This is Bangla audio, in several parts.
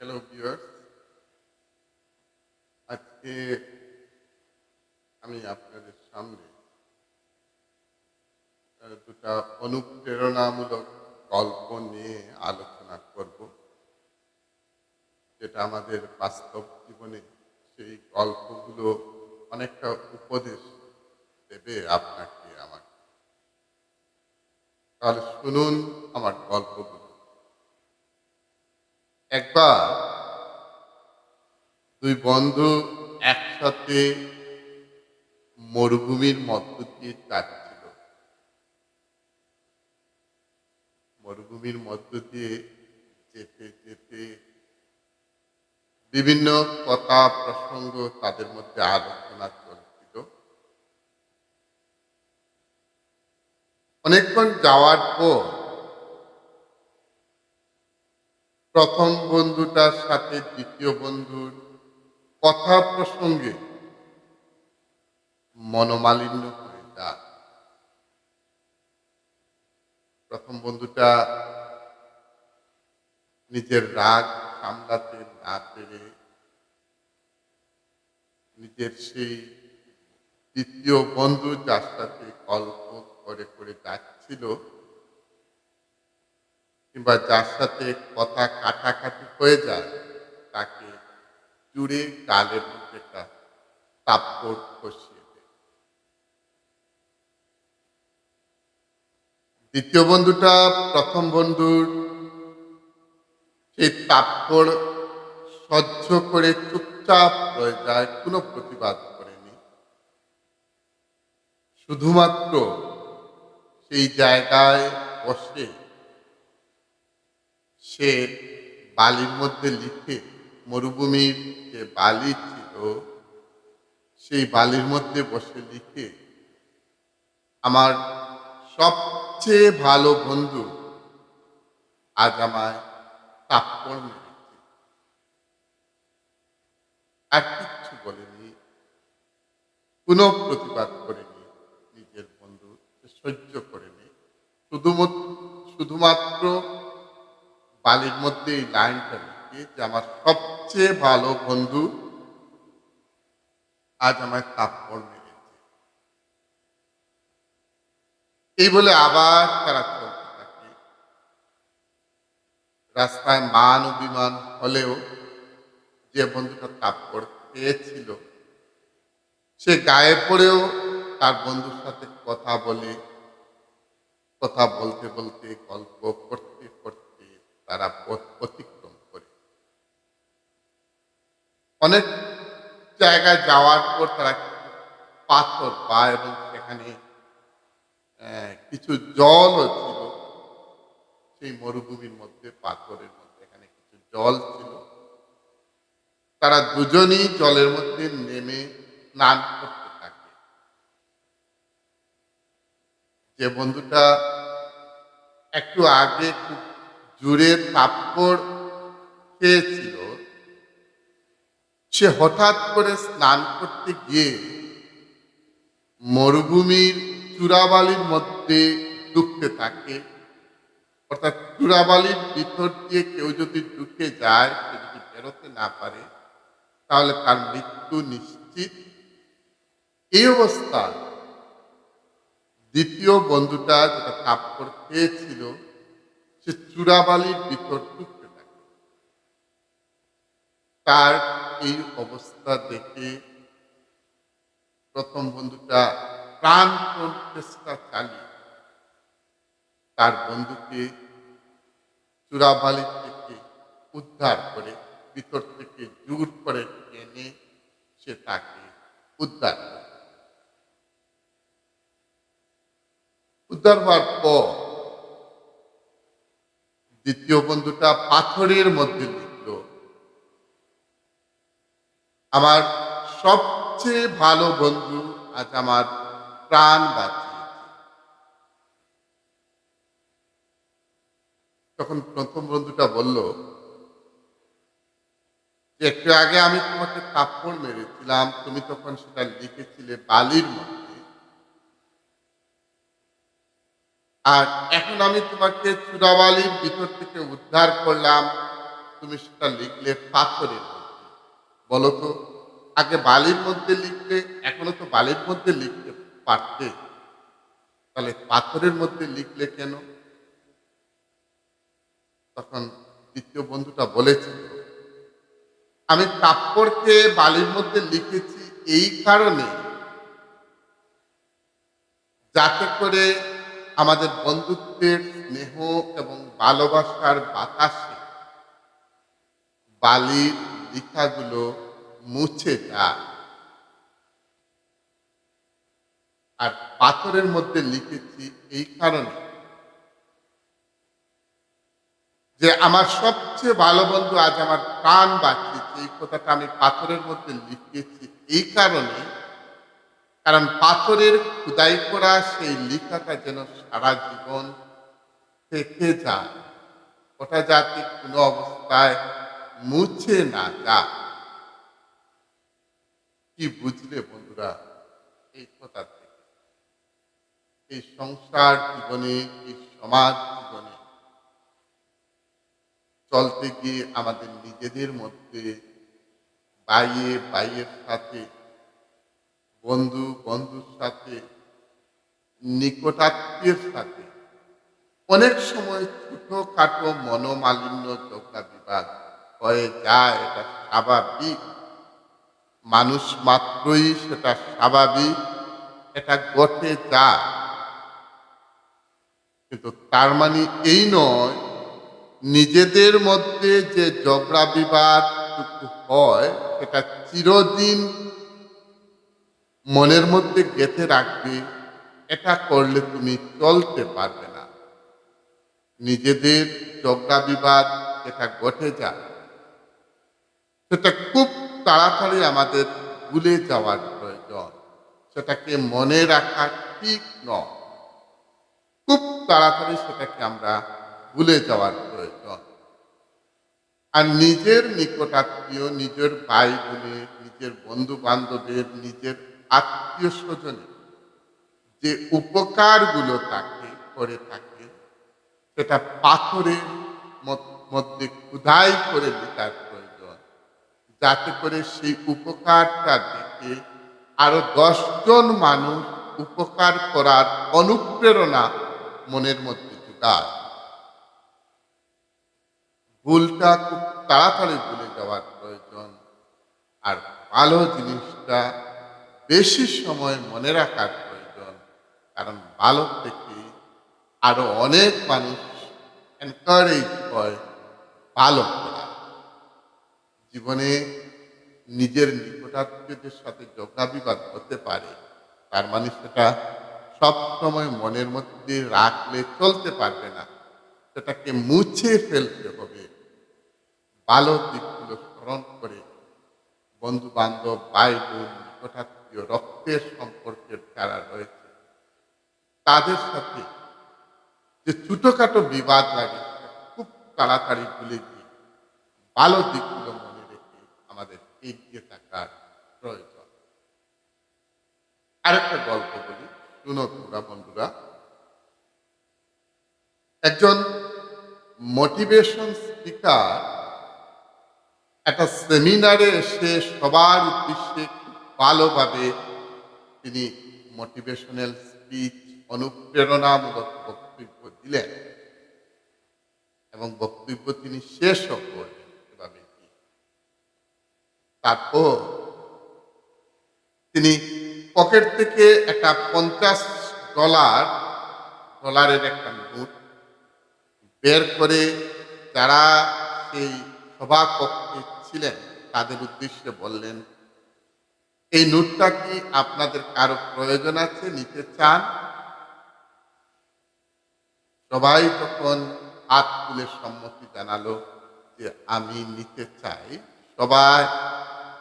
হ্যালো ভিউয়ার্স আজকে আমি আপনাদের সামনে দুটা অনুপ্রেরণামূলক গল্প নিয়ে আলোচনা করব যেটা আমাদের বাস্তব জীবনে সেই গল্পগুলো অনেকটা উপদেশ দেবে আপনাকে আমাকে তাহলে শুনুন আমার গল্পগুলো একবার দুই বন্ধু একসাথে মরুভূমির মধ্য দিয়ে যাচ্ছিল। মরুভূমির মধ্য দিয়ে যেতে যেতে বিভিন্ন কথা প্রসঙ্গ তাদের মধ্যে আলোচনা চলছিল। অনেকক্ষণ যাওয়ার পর প্রথম বন্ধুটার সাথে দ্বিতীয় বন্ধুর কথা প্রসঙ্গে মনোমালিন্য হয়ে যায় প্রথম বন্ধুটা নিজের রাগ সামলাতে না পেরে নিজের সেই দ্বিতীয় বন্ধু যার সাথে গল্প করে করে যাচ্ছিল কিংবা যার সাথে কথা কাটাকাটি হয়ে যায়, তাকে জুড়ে গালের মধ্যে একটা তাপ্পড় কষিয়ে দেয়। দ্বিতীয় বন্ধুটা, প্রথম বন্ধুর সেই তাপ্পড় সহ্য করে চুপচাপ হয়ে যায়, কোনো প্রতিবাদ করেনি। শুধুমাত্র সেই জায়গায় বসে সে বালির মধ্যে লিখে মরুভূমির যে বালি ছিল, সেই বালির মধ্যে বসে লিখে, আমার সবচেয়ে ভালো বন্ধু আজ আমায় মেরেছে। আর কিচ্ছু বলেনি কোনো প্রতিবাদ করেনি নিজের বন্ধু সহ্য করেনি। শুধুমাত্র শুধুমাত্র বালির মধ্যে এই লাইনটা লিখে যে আমার সবচেয়ে ভালো বন্ধু আজ আমায় তাপ্পড় মেরেছে। এই বলে আবার তারা চলতে থাকে। রাস্তায় মান অভিমান হলেও যে বন্ধুটা তাপ্পড় পেয়েছিল সে গায়ে পড়েও তার বন্ধুর সাথে কথা বলে, কথা বলতে বলতে গল্প করতে তারা অতিক্রম করে। অনেক জায়গায় যাওয়ার পর তারা পাথর পায় এবং সেখানে কিছু জলও ছিল। সেই মরুভূমির মধ্যে, পাথরের মধ্যে এখানে কিছু জল ছিল। তারা দুজনেই জলের মধ্যে নেমে স্নান করতে থাকে। যে বন্ধুটা একটু আগে খুব জুড়ে থাপ্পড় খেয়েছিল। সে হঠাৎ করে স্নান করতে গিয়ে মরুভূমির চূড়াবালির মধ্যে ঢুকতে থাকে। অর্থাৎ চূড়াবালির ভিতর দিয়ে কেউ যদি ঢুকে যায়, সে যদি বেরোতে না পারে, তাহলে তার মৃত্যু নিশ্চিত। এই অবস্থায় দ্বিতীয় বন্ধুটা যেটা কাপড় খেয়েছিল সে চূড়াবালির ভিতর ঢুকতে থাকে। তার এই অবস্থা দেখে প্রথম বন্ধুটা প্রাণপণ চেষ্টা চালিয়ে তার বন্ধুকে চূড়াবালি থেকে উদ্ধার করে, ভিতর থেকে জোর করে টেনে সে তাকে উদ্ধার করে। উদ্ধার হওয়ার পর দ্বিতীয় বন্ধুটা পাথরের মধ্যে লিখল আমার সবচেয়ে ভালো বন্ধু আজ আমার প্রাণ বাঁচিয়েছে। তখন প্রথম বন্ধুটা বলল, একটু আগে আমি তোমাকে কাপড় মেরেছিলাম, তুমি তখন সেটা লিখেছিলে বালির মধ্যে আর এখন আমি তোমাকে চূড়াবালির ভিতর থেকে উদ্ধার করলাম। তুমি সেটা লিখলে পাথরের বলো তো, আগে বালির মধ্যে লিখলে, এখনও তো বালির মধ্যে লিখতে পারতে। তাহলে পাথরের মধ্যে লিখলে কেন? তখন দ্বিতীয় বন্ধুটা বলেছিল, আমি তাৎপরকে বালির মধ্যে লিখেছি এই কারণে, যাতে করে আমাদের বন্ধুত্বের স্নেহ এবং ভালোবাসার বাতাসে বালির লেখাগুলো মুছে যায়। আর পাথরের মধ্যে লিখেছি এই কারণে যে আমার সবচেয়ে ভালো বন্ধু আজ আমার প্রাণ বাঁচিয়েছে। এই কথাটা আমি পাথরের মধ্যে লিখেছি এই কারণে কারণ পাথরের খুদাই করা সেই লেখাটা যেন সারা জীবন থেকে যায়। ওটা যাতে কোনো অবস্থায় মুছে না যায়। কি বুঝলে বন্ধুরা, এই কথা এই সংসার জীবনে, এই সমাজ জীবনে চলতে গিয়ে আমাদের নিজেদের মধ্যে বাইয়ে বাইয়ের সাথে বন্ধু বন্ধুর সাথে, নিকটাত্মীয়ের সাথে। অনেক সময় ছোটখাটো মনোমালিন্য ঝগড়া বিবাদ হয়ে যায়, এটা স্বাভাবিক। মানুষ মাত্রই সেটা স্বাভাবিক, এটা ঘটে যায়। কিন্তু তার মানে এই নয়, নিজেদের মধ্যে যে ঝগড়া বিবাদ হয়, সেটা চিরদিন মনের মধ্যে গেঁথে রাখবে, এটা করলে তুমি চলতে পারবে না। নিজেদের ঝগড়া বিবাদ যেটা ঘটে যায়, সেটা খুব তাড়াতাড়ি আমাদের ভুলে যাওয়ার প্রয়োজন। সেটাকে মনে রাখা ঠিক নয়। খুব তাড়াতাড়ি সেটাকে আমরা ভুলে যাওয়ার প্রয়োজন। আর নিজের নিকটাত্মীয়, নিজের ভাই বোনের, নিজের বন্ধু বান্ধবের নিজের আত্মীয় স্বজনের যে উপকারগুলো তাকে করে থাকে, সেটা পাথরের মধ্যে খুদাই করে লেখার প্রয়োজন। যাতে করে সেই উপকারটা দেখে আরও দশজন মানুষ উপকার করার অনুপ্রেরণা মনের মধ্যে যোগায়। ভুলটা খুব তাড়াতাড়ি ভুলে যাওয়ার প্রয়োজন। আর ভালো জিনিসটা বেশি সময় মনে রাখার প্রয়োজন। কারণ বালক থেকে আরও অনেক মানুষ এনকারেজ হয় ভালো করা। জীবনে নিজের নিকটাত্মীয়দের সাথে যোগাবিবাদ হতে পারে। তার মানে সেটা সবসময় মনের মধ্যে রাখলে চলতে পারবে না। সেটাকে মুছে ফেলতে হবে। ভালো দিকগুলো স্মরণ করে বন্ধু বান্ধব ভাই বোন রক্তের সম্পর্কের যারা রয়েছে। তাদের সাথে যে ছোটখাটো বিবাদ লাগে খুব তাড়াতাড়ি ভুলে গিয়ে ভালো দিকগুলো মনে রেখে আমাদের এগিয়ে থাকার প্রয়োজন। আরেকটা গল্প বলি, শুনো তোমরা বন্ধুরা। একজন মোটিভেশন স্পিকার একটা সেমিনারে এসে সবার উদ্দেশ্যে ভালোভাবে তিনি মোটিভেশনাল স্পিচ অনুপ্রেরণামূলক বক্তব্য দিলেন এবং বক্তব্য তিনি শেষও করলেন তারপর তিনি পকেট থেকে একটা পঞ্চাশ ডলার, ডলারের একটা নোট বের করে যারা সেই সভাকক্ষে ছিলেন তাদের উদ্দেশ্যে বললেন এই নোটটা কি আপনাদের কারও প্রয়োজন আছে? নিতে চান? সবাই তখন হাত তুলে সম্মতি জানালো যে আমি নিতে চাই। সবাই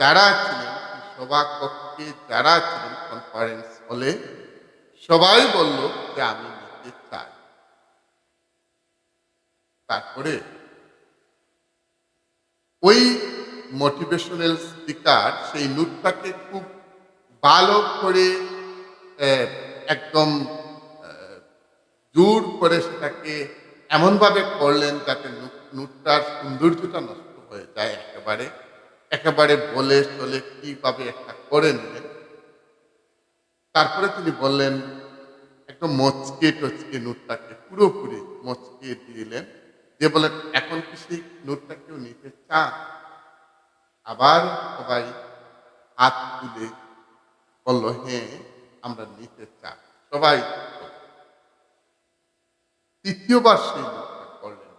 যারা ছিলেন এই সভাকক্ষে যারা ছিলেন কনফারেন্স হলে সবাই বলল যে আমি নিতে চাই। তারপরে ওই মোটিভেশনাল স্পিকার সেই নোটটাকে খুব ভালো করে একদম জোর করে সেটাকে এমনভাবে করলেন যাতে নুটটার সৌন্দর্যটা নষ্ট হয়ে যায় একেবারে। একেবারে বলে চলে কীভাবে একটা করে নিলেন। তারপরে তিনি বললেন, একদম মচকে টচকে নুটটাকে পুরোপুরি মচকে দিলেন। যে বলেন এখন কি সেই নুটটা কেউ নিতে চান আবার সবাই হাত তুলে বলল হ্যাঁ আমরা নিতে চাই। সবাই তৃতীয়বার সেই নোটটা করলেন।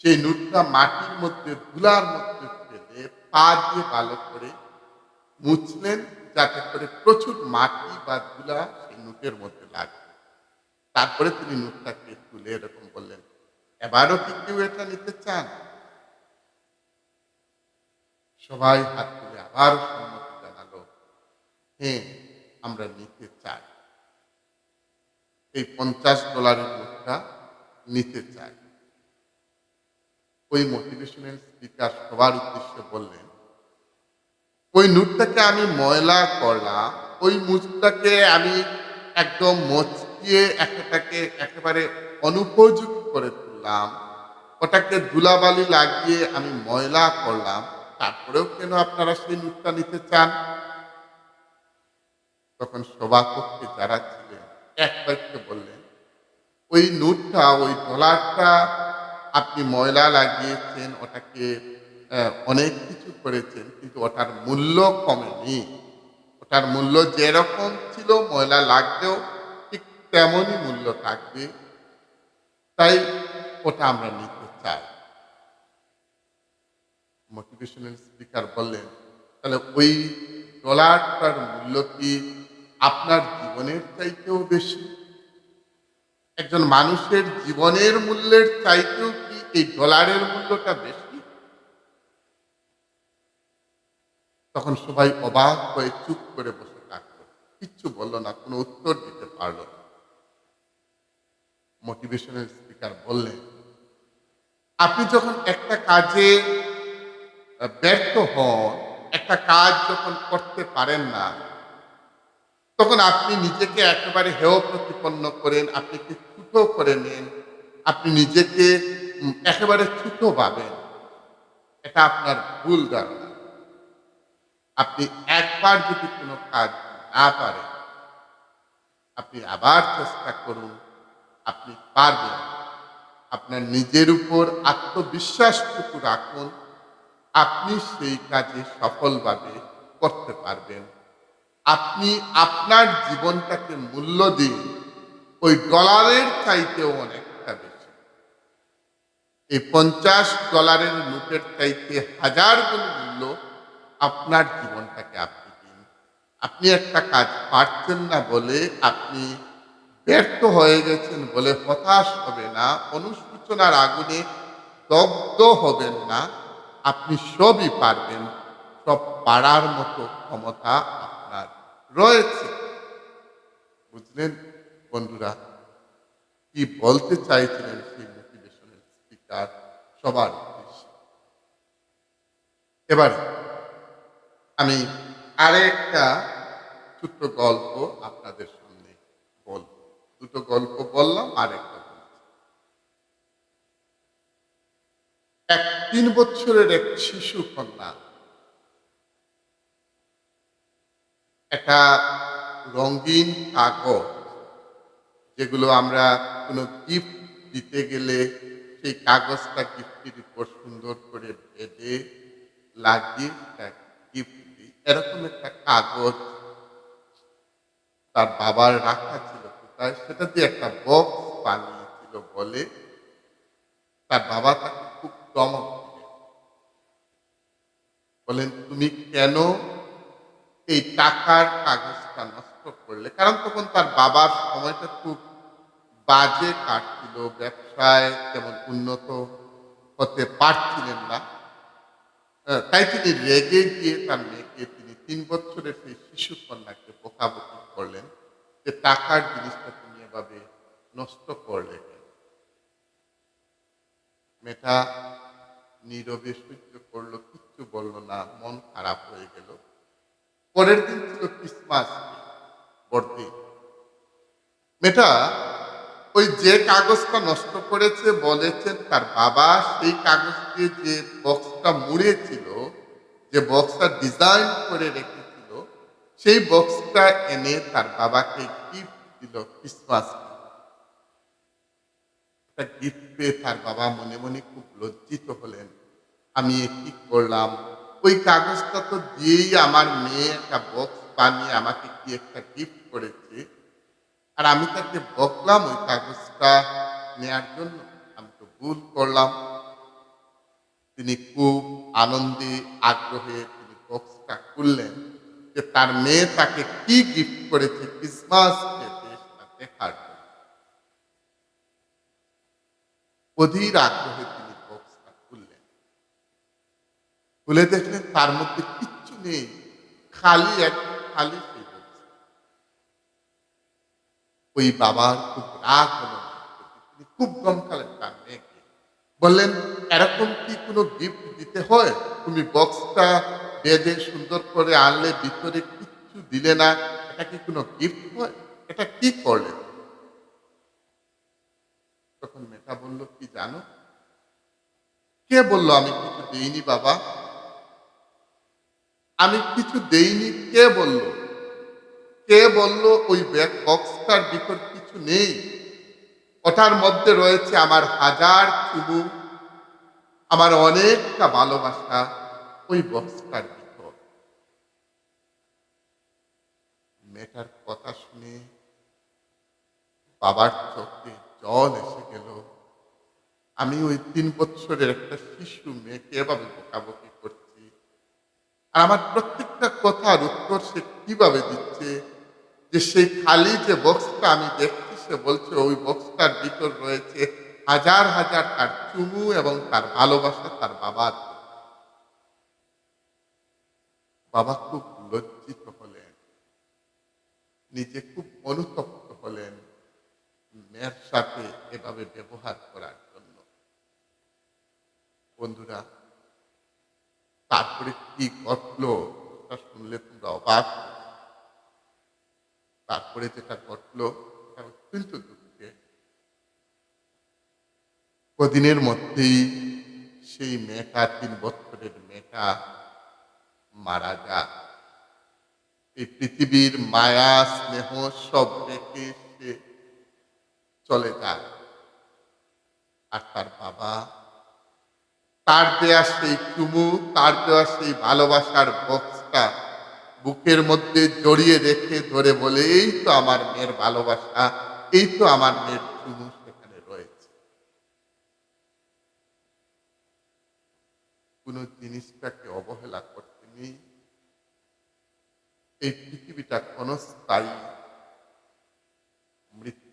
সেই নোটটা মাটির মধ্যে, ধুলার মধ্যে ফেলে পা দিয়ে ভালো করে মুছলেন, যাতে করে প্রচুর মাটি বা ধুলা সেই নোটের মধ্যে লাগবে তারপরে তিনি নোটটাকে তুলে এরকম বললেন, এবারও কি কেউ এটা নিতে চান? সবাই হাত তুলে আবার সম্মতি জানালো। হ্যাঁ আমরা নিতে চাই। এই পঞ্চাশ ডলারের নোটটা নিতে চাই। ওই মোটিভেশনাল স্পিকার সবার উদ্দেশ্যে বললেন, ওই নোটটাকে আমি ময়লা করলাম ওই মুখটাকে আমি একদম মচকিয়ে একটাকে একেবারে অনুপযুক্ত করে তুললাম। ওটাকে ধুলাবালি লাগিয়ে আমি ময়লা করলাম। তারপরেও কেন আপনারা সেই নোটটা নিতে চান? তখন সভাকক্ষে যারা ছিলেন এক বাক্যে বললেন, ওই নোটটা, ওই ডলারটা আপনি ময়লা লাগিয়েছেন, ওটাকে অনেক কিছু করেছেন, কিন্তু ওটার মূল্য কমেনি। ওটার মূল্য যেরকম ছিল, ময়লা লাগলেও ঠিক তেমনই মূল্য থাকবে। তাই ওটা আমরা নিতে চাই। মোটিভেশনাল স্পিকার বললেন, তাহলে ওই ডলারটার মূল্য কি আপনার জীবনের চাইতেও বেশি? একজন মানুষের জীবনের মূল্যের চাইতেও কি এই ডলারের মূল্যটা বেশি? তখন সবাই অবাক হয়ে চুপ করে বসে থাকল। কিচ্ছু বলল না, কোনো উত্তর দিতে পারল মোটিভেশনাল স্পিকার বললেন, আপনি যখন একটা কাজে ব্যর্থ হন, একটা কাজ যখন করতে পারেন না, তখন আপনি নিজেকে একেবারে হেয় প্রতিপন্ন করেন, আপনি কি ছোট করে নেন, আপনি নিজেকে একেবারে ছোট ভাবেন। এটা আপনার ভুল ধারণা। আপনি একবার যদি কোনো কাজ না পারেন, আপনি আবার চেষ্টা করুন, আপনি পারবেন আপনার নিজের উপর আত্মবিশ্বাসটুকু রাখুন আপনি সেই কাজে সফলভাবে করতে পারবেন। আপনি আপনার জীবনটাকে মূল্য দিন ওই ডলারের চাইতেও অনেকটা বেশি। এই পঞ্চাশ ডলারের নোটের চাইতে হাজার গুণ মূল্য আপনার জীবনটাকে আপনি দিন। আপনি একটা কাজ পারছেন না বলে আপনি ব্যর্থ হয়ে গেছেন বলে হতাশ হবে না, অনুশোচনার আগুনে দগ্ধ হবেন না। আপনি সবই পারবেন, সব পারার মতো ক্ষমতা আপনার রয়েছে। বুঝলেন? বন্ধুরা, কি বলতে চাইছিলেন সেই মোটিভেশনাল স্পিকার সবার উদ্দেশ্যে? এবার আমি আরেকটা ছোট্ট গল্প আপনাদের সামনে বলব। দুটো গল্প বললাম, আরেকটা বলছি এক তিন বছরের এক শিশু কন্যা। একটা রঙিন কাগজ, যেগুলো আমরা কোনো গিফট দিতে গেলে সেই কাগজটা গিফটের উপর সুন্দর করে বেঁধে লাগিয়ে গিফট দিই। এরকম একটা কাগজ তার বাবার রাখা ছিল কোথায়? সেটা দিয়ে একটা বক্স বানিয়েছিল বলে তার বাবা তাকে দমক বলেন তুমি কেন এই টাকার কাগজটা নষ্ট করলে? কারণ তখন তার বাবার সময়টা খুব বাজে কাটছিল ব্যবসায় তেমন উন্নত হতে পারছিলেন না। আহ, তাই তিনি রেগে গিয়ে তার মেয়েকে তিনি তিন বছরের সেই শিশু কন্যাকে বকাবকি করলেন যে টাকার জিনিসটা তুমি এভাবে নষ্ট করলে মেয়েটা নীরবে সহ্য করল, কিচ্ছু বলল না, মন খারাপ হয়ে গেল। পরের দিন ছিল ক্রিসমাস, বড়দিন। মেয়েটা ওই যে কাগজটা নষ্ট করেছে বলেছেন তার বাবা, সেই কাগজ দিয়ে যে বক্সটা মুড়েছিল যে বক্সটা ডিজাইন করে রেখেছিল, সেই বক্সটা এনে তার বাবাকে গিফট দিল ক্রিসমাস একটা গিফট পেয়ে তার বাবা মনে মনে খুব লজ্জিত হলেন। আমি কি করলাম? ওই কাগজটা তো দিয়েই আমার মেয়ে একটা বক্স বানিয়ে আমাকে কি একটা গিফট করেছে? আর আমি তাকে বকলাম ওই কাগজটা নেয়ার জন্য। আমি তো ভুল করলাম। তিনি খুব আনন্দে, আগ্রহে তিনি বক্সটা খুললেন যে তার মেয়ে তাকে কি গিফট করেছে ক্রিসমাস ডেতে সেটা দেখার জন্য অধীর আগ্রহে তিনি বক্সটা খুললেন। খুলে দেখলেন তার মধ্যে কিচ্ছু নেই, খালি এক খালি সেই ওই বাবার খুব রাগ হলো তিনি খুব দমকালেন তার মেয়েকে। বললেন, এরকম কি কোনো গিফট দিতে হয়? তুমি বক্সটা বেঁধে সুন্দর করে আনলে ভিতরে কিচ্ছু দিলে না, এটা কি কোনো গিফট হয়? এটা কি করলে? তখন মেয়েটা বলল, কি জানো? কে বলল, আমি কিছু দেইনি বাবা? আমি কিছু দেইনি, কে বলল? কে বলল, ওই ব্যাগ বক্সটার ভিতর কিছু নেই? ওটার মধ্যে রয়েছে আমার হাজার চুমু আমার অনেকটা ভালোবাসা ওই বক্সটার ভিতর। মেয়েটার কথা শুনে বাবার চোখে জল এসে গেল। আমি ওই তিন বছরের একটা শিশু মেয়েকে এভাবে বোকাবকি করছি। আর আমার প্রত্যেকটা কথার উত্তর সে কীভাবে দিচ্ছে? যে সেই খালি যে বক্সটা আমি দেখছি, সে বলছে, ওই বক্সটার ভিতর রয়েছে হাজার হাজার তার চুমু এবং তার ভালোবাসা তার বাবার বাবা খুব লজ্জিত হলেন। নিজে খুব অনুতপ্ত হলেন। মেয়ের সাথে এভাবে ব্যবহার করার জন্য। বন্ধুরা, তারপরে কি ঘটলো তা শুনলে তোমরা অবাক তারপরে যেটা ঘটলো অত্যন্ত দুঃখে কদিনের মধ্যেই সেই মেয়েটা, তিন বছরের মেয়েটা মারা যায়। এই পৃথিবীর মায়া, স্নেহ সব রেখে সে চলে যায় আর তার বাবা, তার দেয়া সেই চুমু, তার দেওয়া সেই ভালোবাসার বক্সটা বুকের মধ্যে জড়িয়ে রেখে ধরে বলে, এই তো আমার মেয়ের ভালোবাসা, এই তো আমার মেয়ের চুমু সেখানে রয়েছে। কোন জিনিসটাকে অবহেলা করতে নেই। এই পৃথিবীটা ক্ষণস্থায়ী।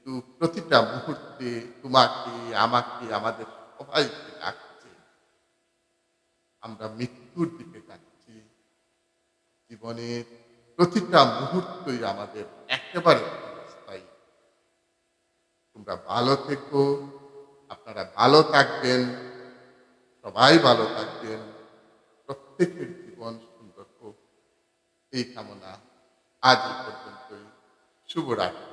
মৃত্যু প্রতিটা মুহূর্তে তোমাকে, আমাকে, আমাদের সবাইকে ডাকছে। আমরা মৃত্যুর দিকে যাচ্ছি। জীবনের প্রতিটা মুহূর্তই আমাদের একেবারে তোমরা ভালো থেকো, আপনারা ভালো থাকবেন, সবাই ভালো থাকবেন, প্রত্যেকের জীবন সুন্দর হোক। এই কামনা আজ পর্যন্তই। শুভরাত্রি।